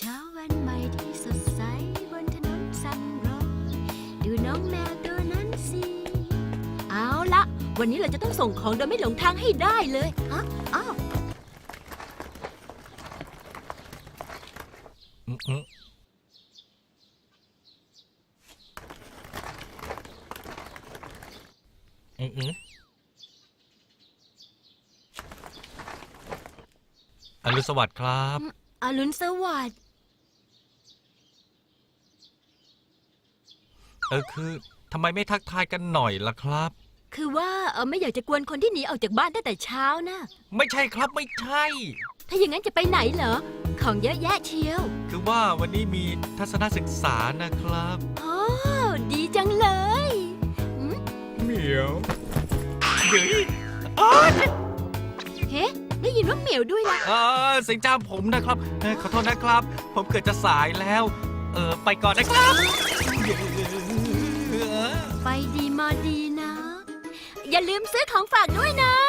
เช้าวันใหม่ที่สดใสบนถนนสันโรดดูน้องแมวตัวนั้นสิ เอาละ วันนี้เราจะต้องส่งของโดยไม่หลงทางให้ได้เลยฮะอ้าวอืมอืมอืมอืมอรุณสวัสดิ์ครับ อรุณสวัสดิ์ เออคือทำไมไม่ทักทายกันหน่อยล่ะครับ คือว่าเออไม่อยากจะกวนคนที่หนีออกจากบ้านตั้งแต่เช้านะ ไม่ใช่ครับไม่ใช่ ถ้าอย่างนั้นจะไปไหนเหรอ ของเยอะแยะเชียวคือว่าวันนี้มีทัศนศึกษานะครับ โอ้ดีจังเลยเหมียวเดี๋ยวเฮ้ได้ยินว่าเหมียวด้วยล่ะเออเสียงจ้ามผมนะครับเออขอโทษนะครับ ผมเกิดจะสายแล้ว เออไปก่อนนะครับ อย่าลืมซื้อของฝากด้วยนะ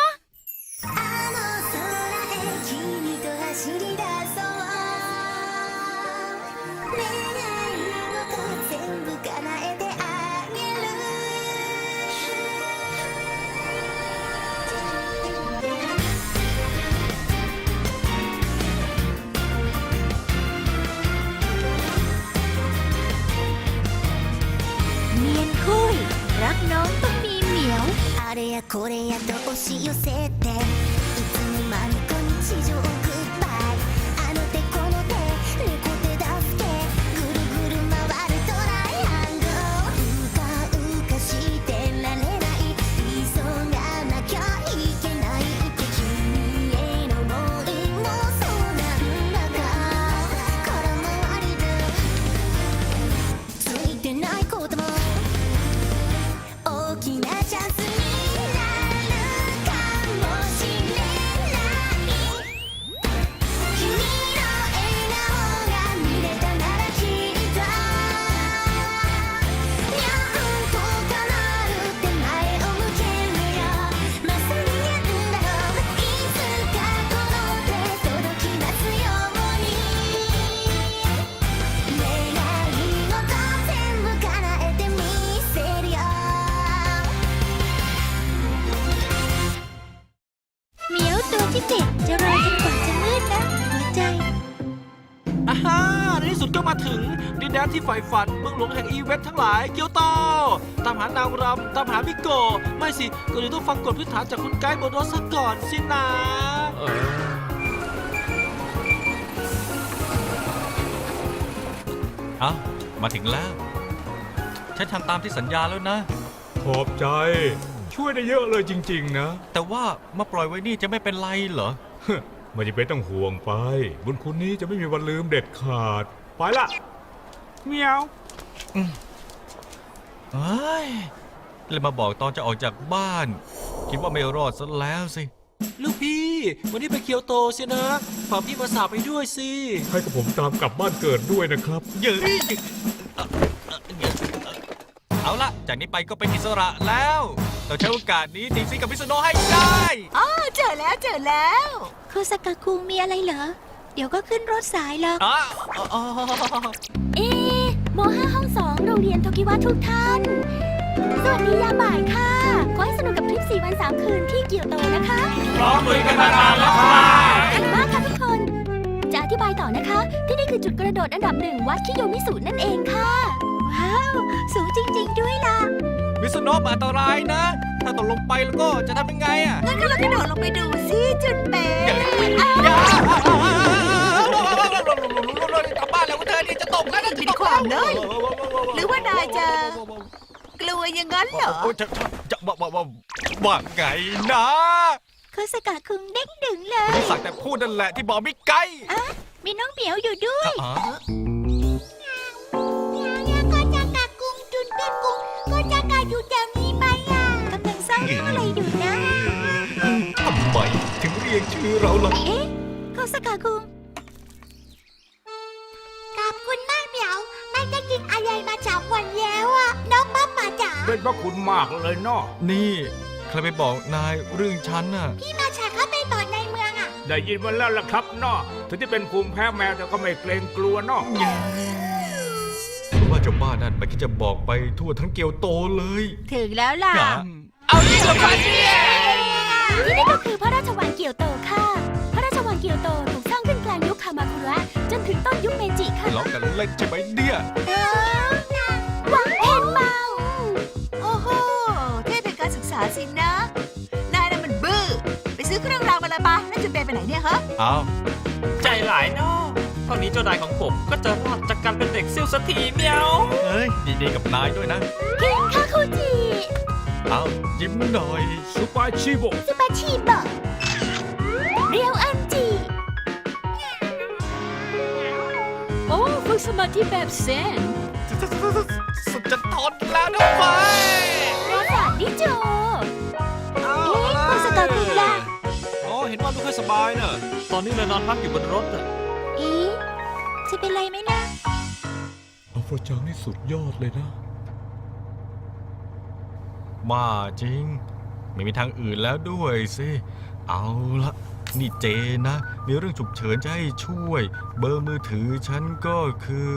これやと押し寄せていつの間にか日常グッバ หลวงแห่งอีเวนต์ทั้งหลายเกียวโตตามหานางรำตามหามิโกะไม่สิก็เลยต้องฟังกฎพื้นฐานจากคุณไกด์โบโดสซะก่อนสินะเอ้ามาถึงแล้ว ฉันทำตามที่สัญญาแล้วนะ ขอบใจ ช่วยได้เยอะเลยจริง ๆ นะ แต่ว่ามาปล่อยไว้นี่จะไม่เป็นไรเหรอ ไม่จะเป็นต้องห่วงไป บุญคุณนี้จะไม่มีวันลืมเด็ดขาด ไปละ เมียว เฮ้ยเลยมาบอกตอนจะออกจากบ้าน คิดว่าไม่รอดซะแล้วสิ ลูกพี่ วันนี้ไปเกียวโตสินะฝากพี่มาสาบไปด้วยสิ ให้กับผมตามกลับบ้านเกิดด้วยนะครับ เย้ยเอาละจากนี้ไปก็เป็นอิสระแล้ว เราใช้โอกาสนี้ตีซีกับพิษณุให้ได้เจอแล้วเจอแล้ว โคสกาคุงมีอะไรเหรอ เดี๋ยวก็ขึ้นรถสายแล้ว อ๋ออ๋อเอ๊ะม5ห้องสองโรงเรียนโทกิวะทุกท่าน สวัสดียามบ่ายค่ะ ขอให้สนุกกับทริป 4 วัน 3 คืนที่เกียวโตนะคะพร้อมลุยกันมานานแล้วครับเก่งมากค่ะทุกคน จะอธิบายต่อนะคะ ที่นี่คือจุดกระโดดอันดับหนึ่งวัดคิโยมิสุนั่นเองค่ะ ว้าว สูงจริง ๆ ด้วยล่ะพิษณุอันตรายนะ ถ้าตกลงไปแล้วก็จะทำยังไงอะงั้นก็เรากระโดดลงไปดูสิจุดเป๊ะอย่า กลับบ้านแล้วเธอนี่จะตกแล้วนะบิดความเลยหรือว่านายจะกลัวอย่างนั้นเหรอจะจะว่าว่าว่าว่าไงนะโคสกาคุงเด้งดึงเลยสักแต่พูดนั่นแหละที่บอกไม่ไกล้อะมีน้องเหมียวอยู่ด้วย อ๋อโคจากากุงจุนเป็นกุงโคจากาอยู่แถวนี้ไหมอะกำลังเศร้าเรื่องอะไรอยู่นะ ทำไมถึงเรียกชื่อเราล่ะเอ๊ะโคสกาคุง มากเลยเนาะนี่ใครไปบอกนายเรื่องฉันน่ะ พี่มาฉากเข้าไปต่อในเมืองอะ ได้ยินมาแล้วล่ะครับเนาะถึงจะเป็นภูมิแพ้แมวแต่ก็ไม่เกรงกลัวเนาะว่าเจ้าบ้านนั่นมันคิดจะบอกไปทั่วทั้งเกียวโตเลยถึงแล้วล่ะหาเอาที่สำคัญเนี่ยที่นี่ก็คือพระราชวังเกียวโตค่ะ พระราชวังเกียวโตถูกสร้างขึ้นกลางยุคคามาคุระจนถึงต้นยุคเมจิค่ะล้อกันเล่นใช่ไหมเนี่ยห ไปไหนเนี่ยฮะเอาใจหลายเนาะตอนนี้เจ้านายของผมก็จะรอดจากการเป็นเด็กซิ่วสักทีเมียวเอ้ยดีๆกับนายด้วยนะเก่งค่ะคุจิเอายิ้มหน่อยซูเปอร์ชิโบสปาชีบะเรียวอันจิโอ้ฝึกสมาธิแบบเซนสุดจะทนแล้วนะไฟป บายเนอะตอนนี้เลยนอนพักอยู่บนรถอะเอ๊ะจะเป็นไรไหมนะอัลฟาจังนี่สุดยอดเลยนะมาจริง ไม่มีทางอื่นแล้วด้วยสิ เอาละนี่เจนะ มีเรื่องฉุกเฉินจะให้ช่วย เบอร์มือถือฉันก็คือ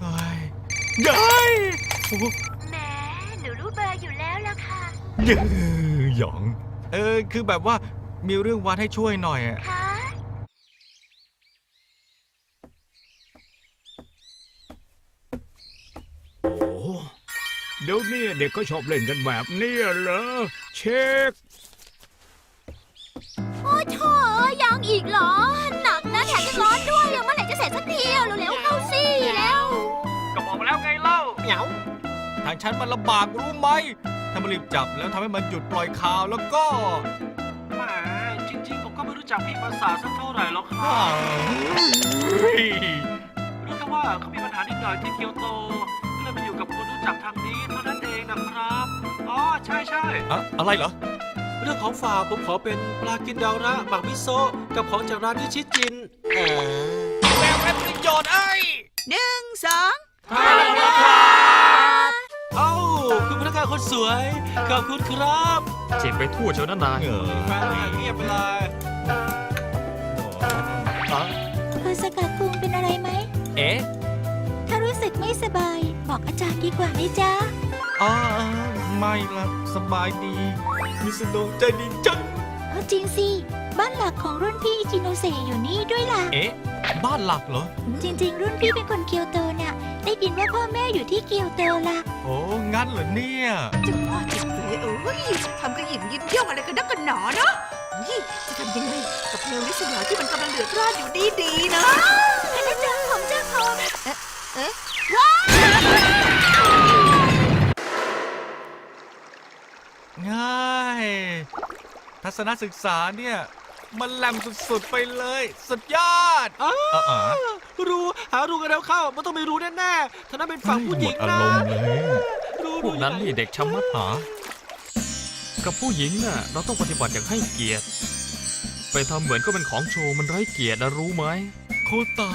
ไอ้ยยัยโอ้แหมหนูรู้เบอร์อยู่แล้วล่ะค่ะยหยอง เออ คือแบบว่ามีเรื่องวัดให้ช่วยหน่อยอะค่ะโอ้เดี๋ยวนี้เด็กก็ชอบเล่นกันแบบนี้เหรอ เช็ค โอ้โถยังอีกเหรอ หนักนะแถมยังร้อนด้วยอะเมื่อไหร่จะเสร็จสักทีอะเร็วๆเข้าสิแล้ว ก็บอกมาแล้วไงเล่าเหงาทางฉันมันลำบากรู้ไหม ถ้ามันรีบจับแล้วทำให้มันหยุดปล่อยข่าวแล้วก็แหมจริงๆ ผมก็ไม่รู้จักพี่ภาษาสักเท่าไหร่หรอกครัอ้าบวเฮ้ยรู้แค่ว่าเขามีปัญหานิดหน่อยที่เกียวโตก็เลยมาอยู่กับคนรู้จักทางนี้เท่านั้นเองนะครับอ๋อใช่ใช่อะอะไรเหรอ เรื่องของฝากผมขอเป็นปลากินดาวระหมักมิโซะกับของจากร้านนิชิจินเออแมวแม่ประโยชน์ไอ้หนึ่งสองเอ้า คุณพนักงานคนสวย ขอบคุณครับเจ็บไปทั่วเชียวนะนายเหงอแม่เงียบไปเลยคุณสกัดคุงเป็นอะไรไหม เอ๊ะถ้ารู้สึกไม่สบาย บอกอาจารย์ดีกว่าไหมจ๊ะอ๋อไม่ละสบายดี มิสโดใจดีจังเอาจริงสิ บ้านหลักของรุ่นพี่อิจิโนเซะอยู่นี่ด้วยล่ะ เอ๊ะ บ้านหลักเหรอ จริง ๆ รุ่นพี่เป็นคนเกียวโตน่ะ ได้ยินว่าพ่อแม่อยู่ที่เกียวโตล่ะโอ้งั้นเหรอเนี่ยจุดพ่อจุดเอ๋โอ้ยทำกระหยิมยิ้มเยี่ยมอะไรกันนักกันหนอเนาะนี่จะทำยังไงกับเพลงลิสยาที่มันกำลังเดือดร้อนอยู่ดีๆนะคณะจังผมเจ้าของง่าย ทัศนศึกษาเนี่ย มันแหลมสุดๆไปเลย สุดยอด อ้าอะอะรู้หารู้กันแล้วเข้า มันต้องไม่รู้แน่ๆถ้านั้นเป็นฝั่งผู้หญิงอานะรมณ์เลย รู้พวกนั้นนี่เด็กชะมัดหา กับผู้หญิงน่ะ เราต้องปฏิบัติอย่างให้เกียรติ ไปทำเหมือนก็เป็นของโชว์มันไร้เกียรตินะรู้ไหม โคตา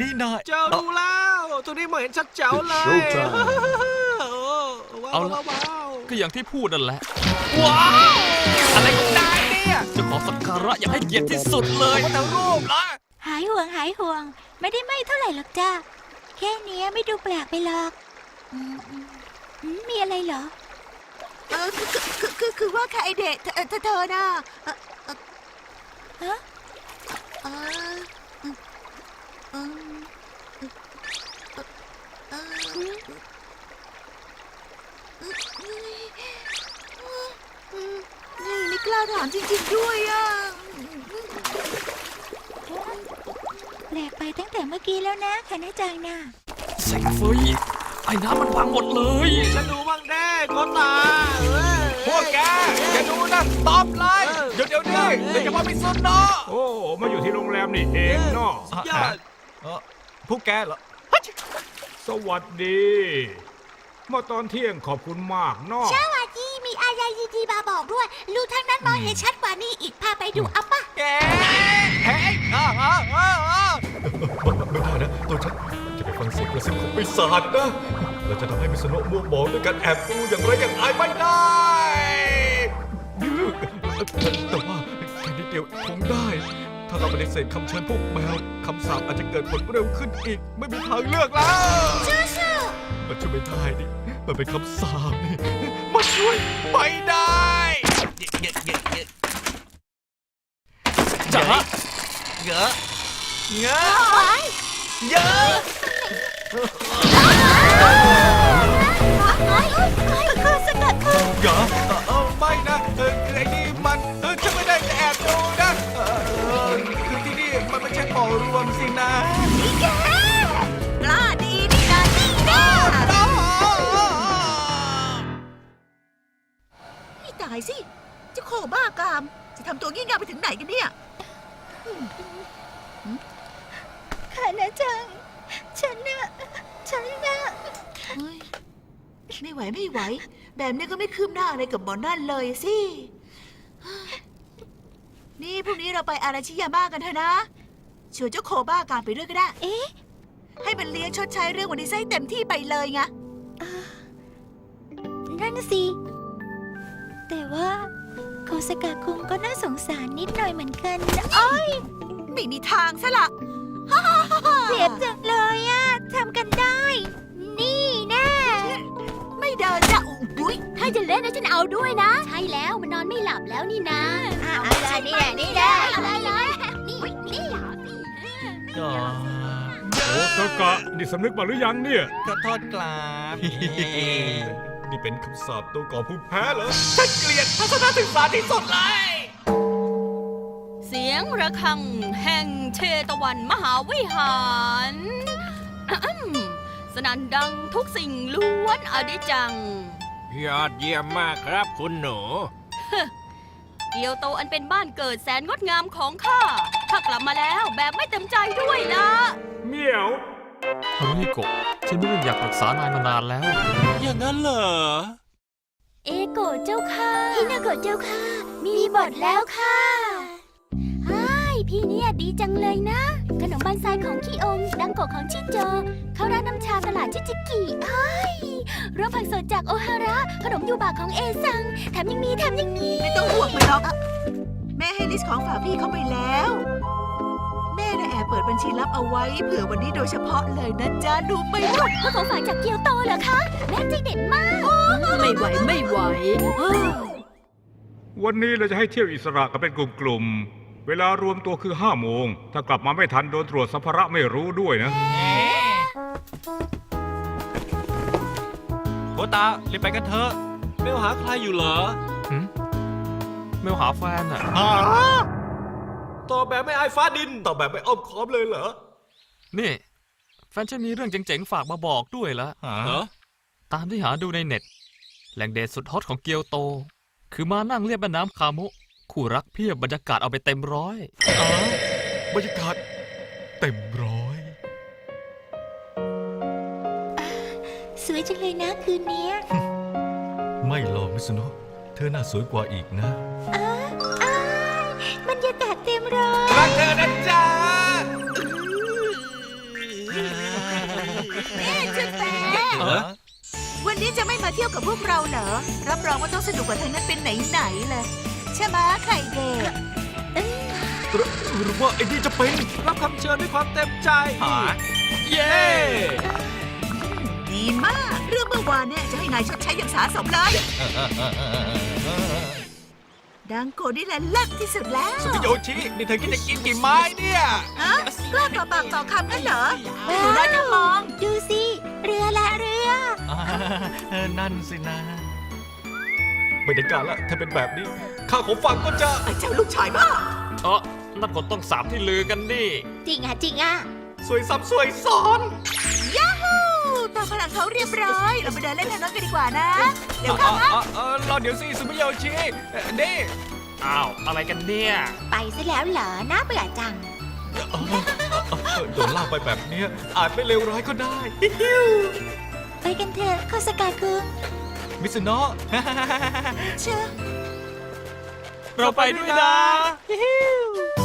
นี่นายเจ้ารู้แล้วตัวนี้มาเห็นชัดเจ๋วเลยเอาละว้าวว้าวก็อย่างที่พูดนั่นแหละ ว้าว อะไรของ อสักการะอย่างให้เกียรติที่สุดเลยว่าแต่รูปละหายห่วงหายห่วง ไม่ได้ไม่เท่าไหร่หรอกจ้าแค่เนี้ยไม่ดูแปลกไปหรอกอืมอืมอืมมีอะไรเหรอ เออคือคือคือคือว่าใครเด็กเธอเธอเธอน่ะเออเออฮะเออเออเออ นี่ไม่กล้าถามจริงๆด้วยอะแปลกไปตั้งแต่เมื่อกี้แล้วนะคณะจังน่ะเซ็งเฟยไอ้น้ำมันพังหมดเลยฉันดูบ้างแน่โคตาเออพวกแกอย่าดูนะตอบเลยเดี๋ยวเดี๋ยวนี้เดี๋ยวจะมาพิสุนเนาะโอ้มาอยู่ที่โรงแรมนี่เองเนาะสุดยอดเออพวกแกเหรอสวัสดี เมื่อตอนเที่ยงขอบคุณมากเนาะสวัสดีมี อะไรดีๆมาบอกด้วยลูกทางนั้นมองเห็นชัดกว่านี้อีกพาไปดูอัปปะแกเฮ้ยอ้าวอ้าวอ้าวอ้าวไม่ได้นะตัวฉันจะไปฟังเสียงกระซิบของปีศาจนะ เราจะทำให้มิสโนะมัวหมองด้วยการแอบดูอย่างไรอย่างอายไม่ได้ แต่ว่าแค่นิดเดียวกี่ยวคงได้ ถ้าเราปฏิเสธคำเชิญพวกแมวคำสาปอาจจะเกิดผลเร็วขึ้นอีก ไม่มีทางเลือกแล้วมันช่วยไม่ได้นี่มันเป็นคำสาปนี่มัน ช่วยไม่ได้จ๋าเยอะเยอะเยอะายสิเจ้าโคบ้ากาม จะทำตัวงี่เง่าไปถึงไหนกันเนี่ยคานาจัง ฉันน่ะ ฉันน่ะ เฮ้ยไม่ไหวไม่ไหว แบบนี้ก็ไม่คืบหน้าอะไรกับหมอนั่นเลยสินี่พรุ่งนี้เราไปอาราชิยาม่ากันเถอะนะชวนเจ้าโคบ้ากามไปด้วยก็ได้ เอ๊ะ ให้มันเลี้ยงชดใช้เรื่องวันนี้ให้เต็มที่ไปเลยไง นั่นสิ แต่ว่าโคสกาคุงก็น่าสงสารนิดหน่อยเหมือนกันนะอ้อยไม่มีทางซะละเจ็บจังเลยอะทำกันได้ นี่แน่ไม่เดินจะอุ้ยถ้าจะเล่นนะฉันเอาด้วยนะ ใช่แล้วมันนอนไม่หลับแล้วนี่นะเอาเลยนี่แหละนี่แหละอะไรเลยนี่นี่อ๋อโอ้กะกะนี่สำนึกบ้างหรือยังเนี่ยขอโทษกราบ นี่เป็นคำสาปตัวก่อผู้แพ้เหรอฉันเกลียดทัศนศึกษาที่สุดเลย เสียงระฆังแห่งเชตวันมหาวิหารอะอืมสนั่นดังทุกสิ่งล้วนอดิจัง ยอดเยี่ยมมากครับคุณหนู เกียวโตอันเป็นบ้านเกิดแสนงดงามของข้าข้ากลับมาแล้วแบบไม่เต็มใจด้วยนะเมียว ฮารุฮิโกะฉันไม่เรื่องอยากปรึกษานายมานานแล้ว อย่างนั้นเหรอ เอโกะเจ้าค่ะฮินาโกะเจ้าค่ะ มีบทแล้วค่ะไอ้ายพี่เนี่ยดีจังเลยนะ ขนมบันไซของขี้องดังโกะของชิโจข้าวร้านน้ำชาตลาดชิจิกิไอ้ายรสผักสดจากโอฮาระ ขนมยูบะของเอซัง แถมยังมีแถมยังมี ไม่ต้องห่วงมันหรอก แม่ให้ลิสต์ของฝากพี่เขาไปแล้ว แม่น่ะแอบเปิดบัญชีลับเอาไว้เผื่อวันนี้โดยเฉพาะเลยนะจ๊ะดูไปลูกก็ของฝากจากเกียวโตเหรอคะ แม่ใจเด็ดมาก ไม่ไหวไม่ไหวเฮ้ยวันนี้เราจะให้เที่ยวอิสระกันเป็นกลุ่มๆ เวลารวมตัวคือ5โมง ถ้ากลับมาไม่ทันโดนตรวจสัมภาระไม่รู้ด้วยนะโคตารีบไปกันเถอะ ไม่หาใครอยู่เหรอไม่หาแฟนอะหา ต่อแบบไม่อายฟ้าดิน ตอบแบบไม่อ้อมค้อมเลยเหรอ นี่ แฟนฉันมีเรื่องเจ๋งๆ ฝากมาบอกด้วยละหาเหรอตามที่หาดูในเน็ต แหล่งเดทสุดฮอตของเกียวโต คือมานั่งเรียบแม่น้ำคาโมะคู่รักเพียบบรรยากาศเอาไปเต็มร้อย อ๋อบรรยากาศเต็มร้อย สวยจังเลยนะคืนเนี้ยไม่หรอกมิสโนะเธอน่าสวยกว่าอีกนะ อ้ายอ้ายบ รรยากาศเต็มร้อยรักเธอนะจ๊ะนี่จุดแปเออวันนี้จะไม่มาเที่ยวกับพวกเราเหรอ รับรองว่าต้องสนุกกว่าทางนั้นเป็นไหนๆเลยใช่ไหมะไข่เด็กหรือหรือว่าไอ้นี่จะเป็นรับคำเชิญด้วยความเต็มใจ หาเย้ ดีมาก เรื่องเมื่อวานเนี่ยจะให้นายชดใช้อย่างสาสมเลย ดังโกนี่แหละเลิศที่สุดแล้วสุพิโยชิ นี่เธอคิดจะกินกี่ไม้เนี่ย ฮะกล้าต่อปากต่อคำกันเหรอหนูน้อยนะมอง ดูสิ เรือละเรืออ่าเออนั่นสินะ บรรยากาศละถ้าเป็นแบบนี้ ข้าของฟังก็จะไอ้เจ้าลูกชายบ้าเออนั่นคนต้องสามที่ลือกันนี่จริงอะ จริงอะ สวยซ้ำสวยซ้อนฮู้ตาม พลังเขาเรียบร้อย เราไปเดินเล่นทางนั้นกันดีกว่านะ เดี๋ยวเอเข้าอมาเออเออรอเดี๋ยวสิสุพิโยชิเอ่อนี่อ้าวอะไรกันเนี่ย ไปซะแล้วเหรอน่าเบื่อจังเออเออเออโดนลากไปแบบเนี้ยอาจไม่เลวร้ายก็ได้ ไปกันเถอะโคสกาคุงมิสโนะ เชื่อ เราไปด้วยนะถ่า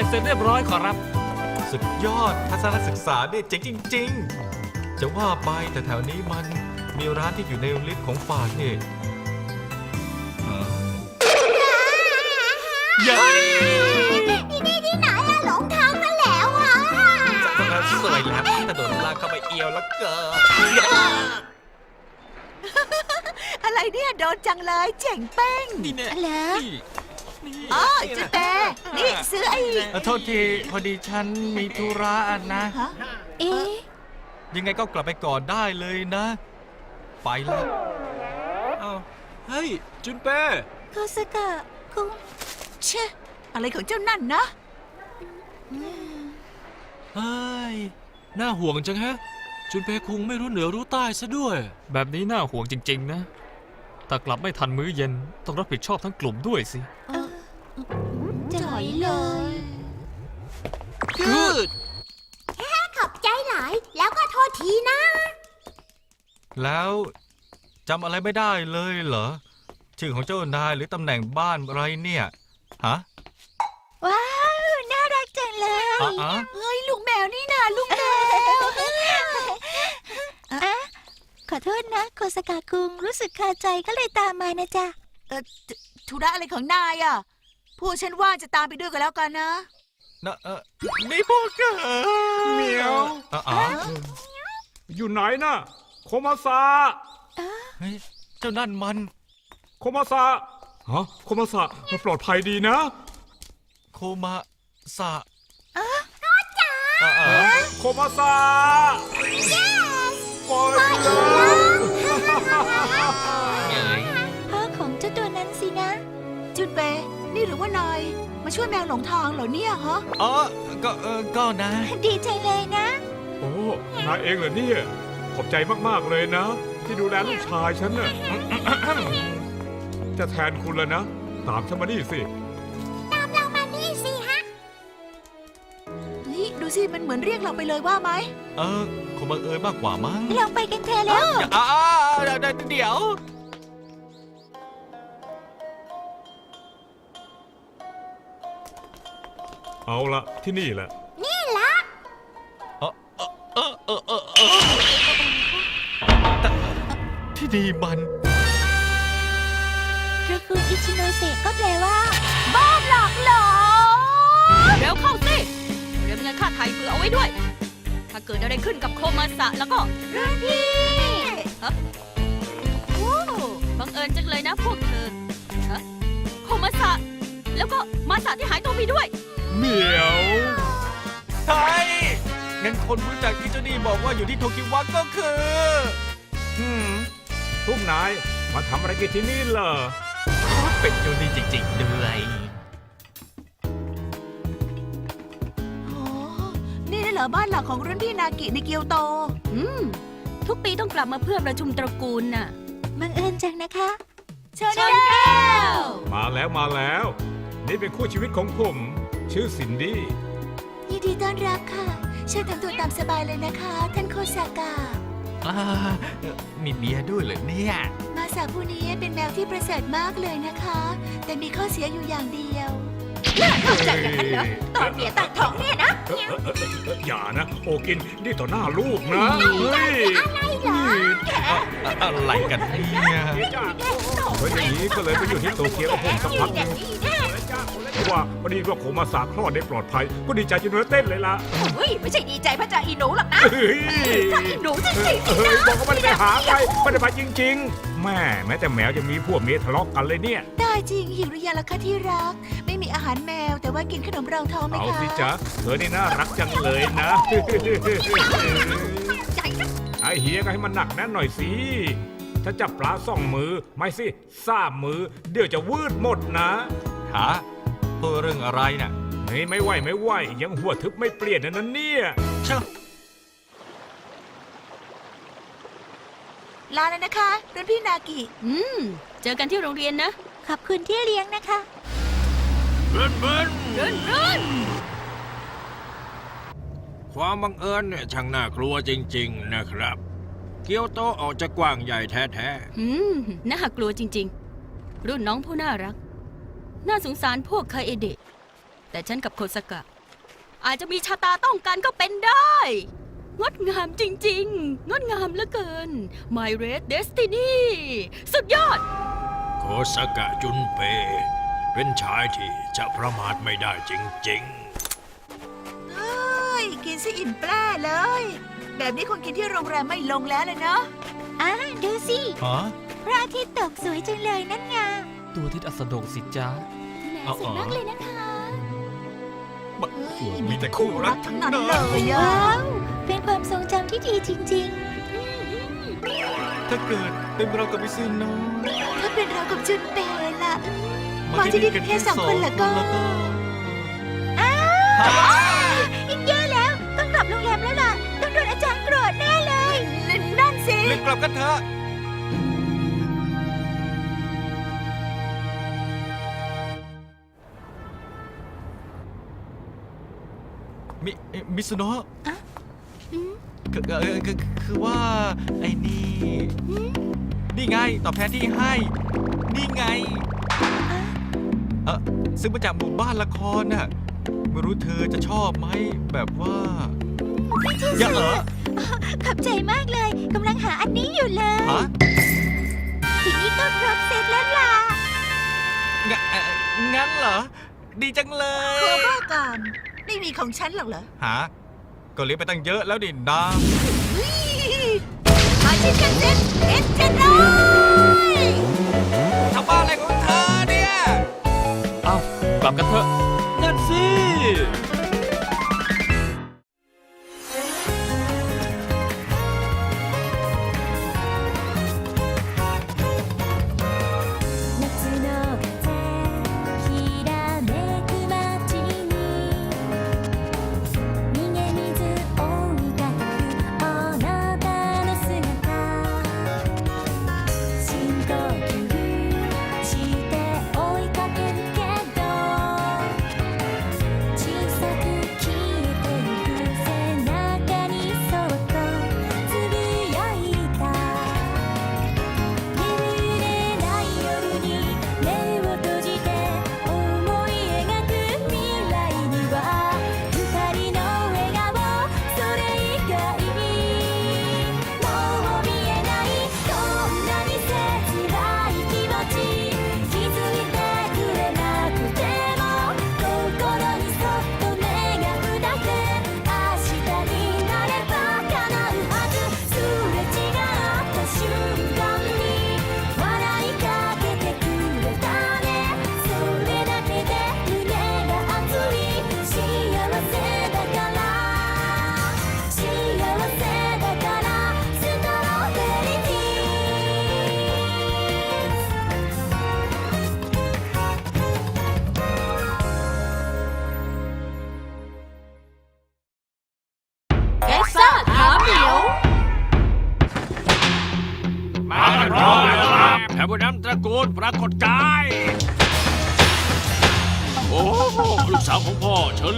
ยเสร็จเรียบร้อยขอรับ สุดยอดทัศนศึกษาเนี่ยเจ๋งจริง ๆ จะว่าไปแต่แถวนี้มันมีร้านที่อยู่ในลิสต์ของฝากนี่ฮะยัยที่นี่ที่ไหนอะหลงทางมาแล้วอะสวยแล้วแต่โดนลากเข้าไปเอียวแล้วเกินอะไรเนี่ยโดนจังเลยเจ๋งเป้ง นี่แน่ อะไร นี่นี่ อ๋อจุดแปรนี่ซื้อไอ้เอ่อโทษทีพอดีฉันมีธุระอะนะ ฮะเอ๊ะยังไงก็กลับไปก่อนได้เลยนะ ไปแล้วอ้าวเฮ้ย จุนเป้ โคสกะคุงเชะอะไรของเจ้านั่นนะเฮ้ย น่าห่วงจังฮะ จุนเป้คงไม่รู้เหนือรู้ใต้ซะด้วย แบบนี้น่าห่วงจริง ๆ นะ แต่กลับไม่ทันมื้อเย็น ต้องรับผิดชอบทั้งกลุ่มด้วยสิ จ่อยเลยคือขอบใจหลายแล้วก็โทษทีนะ แล้วจำอะไรไม่ได้เลยเหรอ ชื่อของเจ้านายหรือตำแหน่งบ้านอะไรเนี่ย ฮะ ว้าว น่ารักจังเลยอ๋ออ๋อเฮ้ย ลูกแมวนี่นาลูกแมว อะขอโทษนะโคสกะคุงรู้สึกคาใจก็เลยตามมานะจ๊ะ เออธุธุระอะไรของนายอะ พูดฉันว่าจะตามไปด้วยกันแล้วกันนะ นะเออนี่พวกเธอเหมียวอ๋ออ๋ออยู่ไหนน่ะ โคมาซาเฮ้ยเจ้านั่นมันโคมาซาฮะโคมาซามันปลอดภัยดีนะ โคมาสะอ๋ออ๋อโคมาซาปล่อยนะพ่อของเจ้าตัวนั้นสินะ จุนเป นี่หรือว่านายมาช่วยแมวหลงทางเหรอเนี่ยฮะ อ๋อ ก็เออก็นะ ดีใจเลยนะ โอ้นายเองเหรอเนี่ย ขอบใจมากๆเลยนะ ที่ดูแลลูกชายฉันน่ะ จะแทนคุณแล้วนะ ตามฉันมานี่สิเฮ้ยดูสิ มันเหมือนเรียกเราไปเลยว่าไหม เออคงบังเอิญมากกว่ามั้งลองไปกันเถอะแล้วอย่าอ่าเดี๋ยว เดี๋ยวเดี๋ยวเอาละที่นี่แหละเออเออเออเออเออเออแต่ที่ดีมันตระกูลอิชิโนเซะก็แปลว่า บ้าหลอกหลอนเร็วเข้าสิเตรียมเงินค่าไทยเผื่อเอาไว้ด้วย ถ้าเกิดอะไรขึ้นกับโคมาสะแล้วก็พี่โอ้บังเอิญจังเลยนะพวกเธอฮะโคมาสะแล้วก็มาสะที่หายตัวไปด้วย เหมียวใช่งั้นคนรู้จักที่เจ้านี่บอกว่าอยู่ที่โทคิวะก็คือหืมพวกนายมาทำอะไรกันที่นี่เหรอเป็นเจ้านี่จริงๆด้วยโอ้นี่น่ะเหรอบ้านหลักของรุ่นพี่นากิในเกียวโต อืม ทุกปีต้องกลับมาเพื่อประชุมตระกูลน่ะ บังเอิญจังนะคะ เชิญชนแก้ว มาแล้วมาแล้ว นี่เป็นคู่ชีวิตของผม ชื่อสินดี้ ยินดีต้อนรับค่ะ เชิญทำตัวตามสบายเลยนะคะ ท่านโคซากะ อ่ามีเบียร์ด้วยเหรอเนี่ย มาสาผู้นี้เป็นแมวที่ประเสริฐมากเลยนะคะ แต่มีข้อเสียอยู่อย่างเดียวเข้าใจอย่างนั้นเหรอตอนเมียตั้งท้องเนี่ยนะเอ่อเอ่อเอ่อเอ่ออย่านะ โอกินนี่ต่อหน้าลูกนะเฮ้ยอะอะไรกันเนี่ยเพราะอย่างนี้ก็เลยไปอยู่ที่โตเกียวกับผมสักพักหนึงเพราะ ว่าพอดีว่าโคมาสาคลอดได้ปลอดภัย ก็ดีใจจนเนื้อเต้นเลยล่ะ เฮ้ย ไม่ใช่ดีใจพระเจ้าอีหนูหรอกนะเฮ้ยถ้าอีหนูจริงเฮ้ยบอกว่าไม่ได้ไปหาใครไม่ได้ไปจริง ๆ แม่แม้แต่แมวยังมีพวกเมียทะเลาะกันเลยเนี่ย ได้จริงหิวหรือยังล่ะคะที่รัก ไม่มีอาหารแมวแต่ว่ากินขนมรองท้องไหมเอาคะสิจ๊ะเธอนี่น่ารักจังเลยนะไอเฮียก็ให้มันหนักแน่นหน่อยสิถ้าจับปลาสองมือ ไม่สิสามมือ เดี๋ยวจะวืดหมดนะหา พูดเรื่องอะไรน่ะเฮ้ยไม่ไหวไม่ไหว ยังหัวทึบไม่เปลี่ยนนะนั่นเนี่ยเช่าลาแล้วนะคะรุ่นพี่นากิ อืม เจอกันที่โรงเรียนนะ ขอบคุณที่เลี้ยงนะคะ เบิ้นเบิ้นเรื่นเรื่นความบังเอิญเนี่ยช่างน่ากลัวจริง ๆ นะครับ เกียวโตออกจะกว้างใหญ่แท้อืม น่ากลัวจริง ๆ รุ่นน้องผู้น่ารัก น่าสงสารพวกคาเอเดะแต่ฉันกับโคสกะ อาจจะมีชะตาต้องกันก็เป็นได้ งดงามจริง ๆ งดงามเหลือเกิน My Red Destiny สุดยอด โคสกะจุนเป เป็นชายที่จะประมาทไม่ได้จริง เฮ้ย กินซะอิ่มแปร่เลย แบบนี้คงกินที่โรงแรมไม่ลงแล้วเลยเนาะอะดูสิฮะ พระอาทิตย์ตกสวยจังเลยนั่นไง ตัวทิศอัสดงสิจ้า แหมเอาสวยมากเลยนะคะบะมีแต่คู่รักทั้งนั้นเลยอะว้าวเป็นความทรงจำที่ดีจริงถ้าเกิดเป็นเรากับมิซึโนะถ้าเป็นเรากับจุนเปย์ล่ะ มามาที่ที่นี่นี่กันแค่แค่สองสองคนเหรอก็ แล้วก็ๆอีกแย่แล้ว ต้องกลับโรงแรมแล้วล่ะ ต้องโดนอาจารย์โกรธแน่เลย นั่นสิ รีบกลับกันเถอะ มิเอ่อมิสโนะอะอืมคือเอ่อคือคือว่าไอ้นี่นี่ไงตอบแทนที่ให้ นี่ไงเออซื้อมาจากหมู่บ้านละครน่ะไม่รู้เธอจะชอบไหมแบบว่าอย่าเหรอขอบใจมากเลยกำลังหาอันนี้อยู่เลย ฮะทีนี้ก็ครบเสร็จแล้วล่ะงะเอ่องั้นเหรอ ดีจังเลเธอยบ้ากัน ไม่มีของฉันหรอกเหรอหา ก็เลี้ยงไปตั้งเยอะแล้วดินะมาชิดกันเซ็ตเอ็ดเจ็ดเลย ทำบ้าอะไรของเธอเนี่ย เอ้ากลับกันเถอะ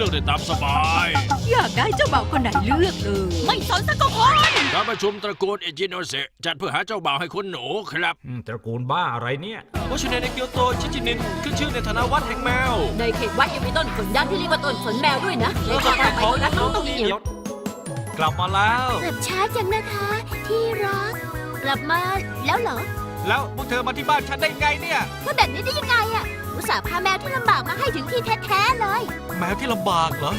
เชิญเลือกได้ตามสบายอยากได้เจ้าบ่าวคนไหนเลือกเลย ไม่สนสักคนการประชุมตระกูลเอจิโนเซจัดเพื่อหาเจ้าบ่าวให้คุณหนูครับตระกูลบ้าอะไรเนี่ย วชิเนในเกียวโตชิจินินขึ้นชื่อในฐานะวัดแห่งแมว ในเขตวัดยังมีต้นขนยักษ์ที่เรียกว่าต้นขนแมวด้วยนะในเราเขจะตไปต่อไปขอรักน้น้อองงต้ต้อองงมีมีเหเหนีนียยววกลับมาแล้ว กลับช้าจังนะคะ ที่รัก กลับมาแล้วเหรอแล้วพวกเธอมาที่บ้านฉันได้ไงเนี่ย พูดแบบนี้ได้ยังไงอะ อุตส่าห์พาแมวที่ลำบากมาให้ถึงที่แท้ๆเลย แมวที่ลำบากเหรอ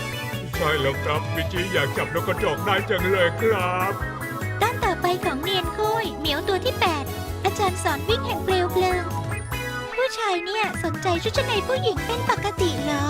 ใช่แล้วครับวิจิอยากจับนกกระจอกได้จังเลยครับ ด้านต่อไปของเนียนคุยเหมียวตัวที่ 8 อาจารย์สอนวิ่งแห่งเปลวเพลิง ผู้ชายเนี่ยสนใจชุดชั้นในผู้หญิงเป็นปกติเหรอ